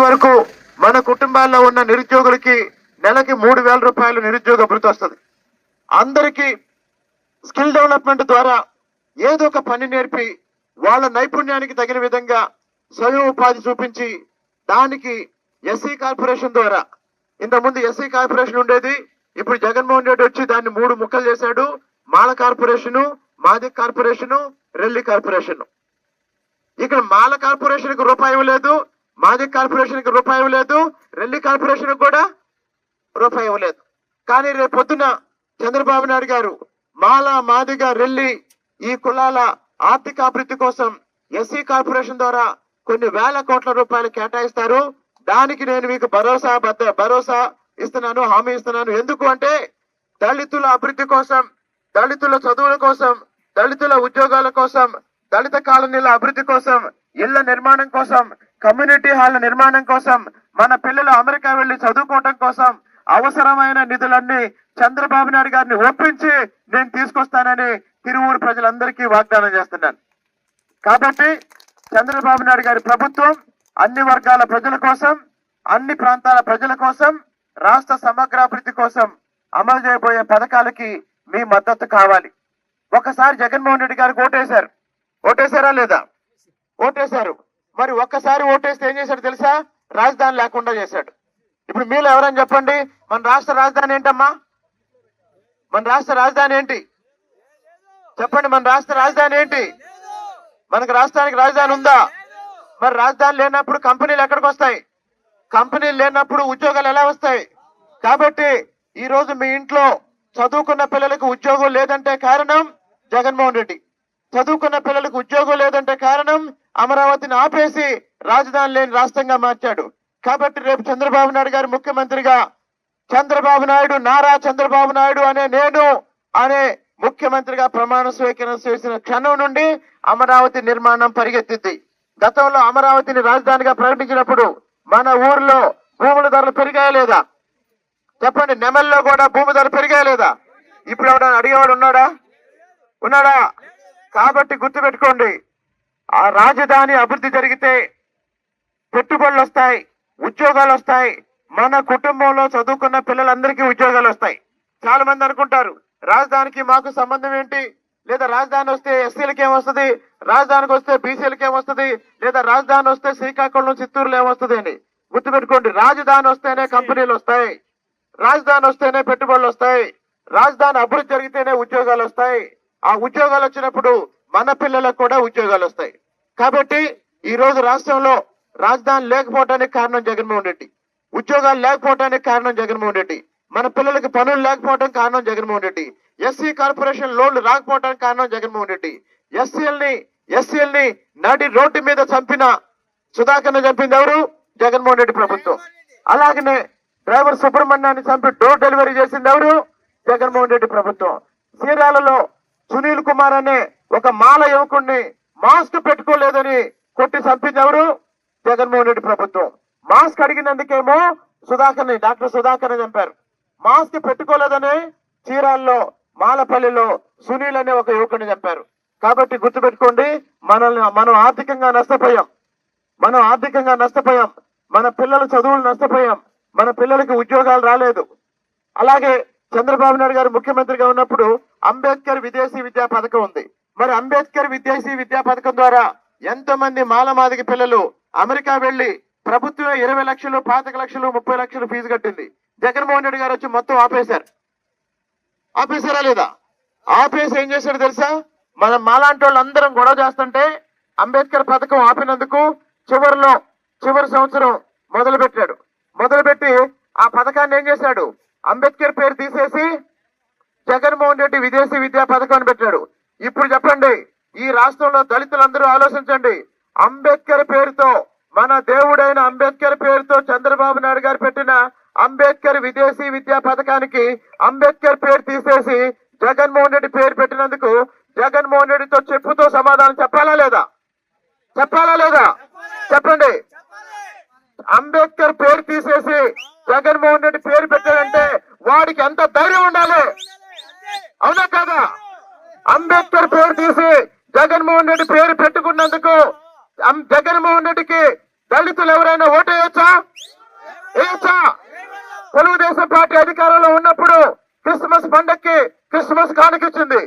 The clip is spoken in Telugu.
వరకు మన కుటుంబాల్లో ఉన్న నిరుద్యోగులకి నెలకి మూడు వేల రూపాయలు నిరుద్యోగ భృతి వస్తుంది. అందరికీ స్కిల్ డెవలప్మెంట్ ద్వారా ఏదో ఒక పని నేర్పి వాళ్ళ నైపుణ్యానికి తగిన విధంగా స్వయం ఉపాధి చూపించి దానికి ఎస్సీ కార్పొరేషన్ ద్వారా ఇంతకుముందు ఎస్సీ కార్పొరేషన్ ఉండేది ఇప్పుడు జగన్మోహన్ రెడ్డి వచ్చి దాన్ని మూడు ముక్కలు చేశాడు. మాల కార్పొరేషను మాది కార్పొరేషను రెల్లి కార్పొరేషన్. ఇక్కడ మాల కార్పొరేషన్కి రూపాయి లేదు మాది కార్పొరేషన్కి రూపాయి లేదు రెల్లి కార్పొరేషన్ కూడా రూపాయి లేదు. కానీ రేపు పొద్దున చంద్రబాబు నాయుడు గారు మాల మాదిగ రెల్లి ఈ కులాల ఆర్థిక అభివృద్ధి కోసం ఎస్సీ కార్పొరేషన్ ద్వారా కొన్ని వేల కోట్ల రూపాయలు కేటాయిస్తారు. దానికి నేను మీకు భరోసా భద్ర భరోసా ఇస్తున్నాను హామీ ఇస్తున్నాను. ఎందుకు అంటే దళితుల అభివృద్ధి కోసం దళితుల చదువుల కోసం దళితుల ఉద్యోగాల కోసం దళిత కాలనీల అభివృద్ధి కోసం ఇళ్ళ నిర్మాణం కోసం కమ్యూనిటీ హాల్ నిర్మాణం కోసం మన పిల్లలు అమెరికా వెళ్ళి చదువుకోవటం కోసం అవసరమైన నిధులన్నీ చంద్రబాబు నాయుడు గారిని ఒప్పించి నేను తీసుకొస్తానని తిరువూరు ప్రజలందరికీ వాగ్దానం చేస్తున్నాను. కాబట్టి చంద్రబాబు నాయుడు గారి ప్రభుత్వం అన్ని వర్గాల ప్రజల కోసం అన్ని ప్రాంతాల ప్రజల కోసం రాష్ట్ర సమగ్రాభివృద్ధి కోసం అమలు చేయబోయే పథకాలకి మీ మద్దతు కావాలి. ఒకసారి జగన్మోహన్ రెడ్డి గారికి ఓటేశారు. ఓటేశారా లేదా? ఓటేశారు. మరి ఒక్కసారి ఓటేస్తే ఏం చేశాడు తెలుసా? రాజధాని లేకుండా చేశాడు. ఇప్పుడు మీరు ఎవరని చెప్పండి? మన రాష్ట్ర రాజధాని ఏంటమ్మా? మన రాష్ట్ర రాజధాని ఏంటి? చెప్పండి మన రాష్ట్ర రాజధాని ఏంటి? మనకు రాష్ట్రానికి రాజధాని ఉందా? మరి రాజధాని లేనప్పుడు కంపెనీలు ఎక్కడికి వస్తాయి? కంపెనీలు లేనప్పుడు ఉద్యోగాలు ఎలా వస్తాయి? కాబట్టి ఈ రోజు మీ ఇంట్లో చదువుకున్న పిల్లలకు ఉద్యోగం లేదంటే కారణం జగన్మోహన్ రెడ్డి. చదువుకున్న పిల్లలకు ఉద్యోగం లేదంటే కారణం అమరావతిని ఆపేసి రాజధాని లేని రాష్ట్రంగా మార్చాడు. కాబట్టి రేపు చంద్రబాబు నాయుడు గారు ముఖ్యమంత్రిగా చంద్రబాబు నాయుడు నారా చంద్రబాబు నాయుడు అనే నేను అనే ముఖ్యమంత్రిగా ప్రమాణ స్వీకరణ చేసిన క్షణం నుండి అమరావతి నిర్మాణం పరిగెత్తింది. గతంలో అమరావతిని రాజధానిగా ప్రకటించినప్పుడు మన ఊర్లో భూముల ధరలు పెరిగాయా లేదా? చెప్పండి నెమల్లో కూడా భూమి ధర పెరిగాయా లేదా? ఇప్పుడు ఎవడన్నా అడిగేవాడు ఉన్నాడా? ఉన్నాడా? కాబట్టి గుర్తుపెట్టుకోండి ఆ రాజధాని అభివృద్ధి జరిగితే పెట్టుబడులు వస్తాయి ఉద్యోగాలు వస్తాయి. మన కుటుంబంలో చదువుకున్న పిల్లలందరికీ ఉద్యోగాలు వస్తాయి. చాలా మంది అనుకుంటారు రాజధానికి మాకు సంబంధం ఏంటి? లేదా రాజధాని వస్తే ఎస్సీలకి ఏమొస్తుంది? రాజధానికి వస్తే బీసీలకి ఏమొస్తుంది? లేదా రాజధాని వస్తే శ్రీకాకుళం చిత్తూరులో ఏమొస్తుంది అని గుర్తుపెట్టుకోండి. రాజధాని వస్తేనే కంపెనీలు వస్తాయి. రాజధాని వస్తేనే పెట్టుబడులు వస్తాయి. రాజధాని అభివృద్ధి జరిగితేనే ఉద్యోగాలు వస్తాయి. ఆ ఉద్యోగాలు వచ్చినప్పుడు మన పిల్లలకు కూడా ఉద్యోగాలు వస్తాయి. కాబట్టి ఈ రోజు రాష్ట్రంలో రాజధాని లేకపోవడానికి కారణం జగన్మోహన్ రెడ్డి. ఉద్యోగాలు లేకపోవడానికి కారణం జగన్మోహన్ రెడ్డి. మన పిల్లలకి పనులు లేకపోవడం కారణం జగన్మోహన్ రెడ్డి. ఎస్సీ కార్పొరేషన్ లోన్లు రాకపోవడానికి కారణం జగన్మోహన్ రెడ్డి. ఎస్సీఎల్ని ఎస్సీఎల్ని నడి రోడ్డు మీద చంపిన సుధాకర్ను చంపింది ఎవరు? జగన్మోహన్ రెడ్డి ప్రభుత్వం. అలాగనే డ్రైవర్ సుబ్రహ్మణ్యాన్ని చంపి డోర్ డెలివరీ చేసింది ఎవరు? జగన్మోహన్ రెడ్డి ప్రభుత్వం. చీరాలలో సునీల్ కుమార్ అనే ఒక మాల యువకుడిని మాస్క్ పెట్టుకోలేదని కొట్టి చంపింది ఎవరు? జగన్మోహన్ రెడ్డి ప్రభుత్వం. మాస్క్ అడిగినందుకేమో సుధాకర్ని డాక్టర్ సుధాకర్ని చంపారు. మాస్క్ పెట్టుకోలేదని చీరాల్లో మాలపల్లిలో సునీల్ అనే ఒక యువకుని చెప్పారు కాబట్టి గుర్తుపెట్టుకోండి మనల్ని మనం ఆర్థికంగా నష్టపోయాం. మనం ఆర్థికంగా నష్టపోయాం. మన పిల్లల చదువులు నష్టపోయాం. మన పిల్లలకి ఉద్యోగాలు రాలేదు. అలాగే చంద్రబాబు నాయుడు గారు ముఖ్యమంత్రిగా ఉన్నప్పుడు అంబేద్కర్ విదేశీ విద్యా పథకం ఉంది. మరి అంబేద్కర్ విదేశీ విద్యా పథకం ద్వారా ఎంతో మంది మాలమాదిక పిల్లలు అమెరికా వెళ్ళి ప్రభుత్వమే ఇరవై లక్షలు పాతిక లక్షలు ముప్పై లక్షలు ఫీజు కట్టింది. జగన్మోహన్ రెడ్డి గారు వచ్చి మొత్తం ఆపేశారు. ఆపేశారా లేదా? ఆపేసి ఏం చేశాడు తెలుసా? మనం మాలాంటి వాళ్ళందరం గొడవ చేస్తుంటే అంబేద్కర్ పథకం ఆపినందుకు చివరిలో చివరి సంవత్సరం మొదలు పెట్టాడు మొదలుపెట్టి ఆ పథకాన్ని ఏం చేశాడు? అంబేద్కర్ పేరు తీసేసి జగన్మోహన్ రెడ్డి విదేశీ విద్యా పథకాన్ని పెట్టాడు. ఇప్పుడు చెప్పండి ఈ రాష్ట్రంలో దళితులందరూ ఆలోచించండి. అంబేద్కర్ పేరుతో మన దేవుడైన అంబేద్కర్ పేరుతో చంద్రబాబు నాయుడు గారు పెట్టిన అంబేద్కర్ విదేశీ విద్యా పథకానికి అంబేద్కర్ పేరు తీసేసి జగన్మోహన్ రెడ్డి పేరు పెట్టినందుకు జగన్మోహన్ రెడ్డితో చెప్పుతో సమాధానం చెప్పాలా లేదా? చెప్పాలా లేదా? చెప్పండి. అంబేద్కర్ పేరు తీసేసి జగన్మోహన్ రెడ్డి పేరు పెట్టాడంటే వాడికి ఎంత ధైర్యం ఉండాలి? అవునా కాదా? అంబేద్కర్ పేరు తీసి జగన్మోహన్ రెడ్డి పేరు పెట్టుకున్నందుకు అం- జగన్మోహన్ రెడ్డికి దళితులు ఎవరైనా ఓటేయొచ్చా వేయొచ్చా? తెలుగుదేశం పార్టీ అధికారంలో ఉన్నప్పుడు క్రిస్మస్ పండక్కి క్రిస్మస్ కానుకిచ్చింది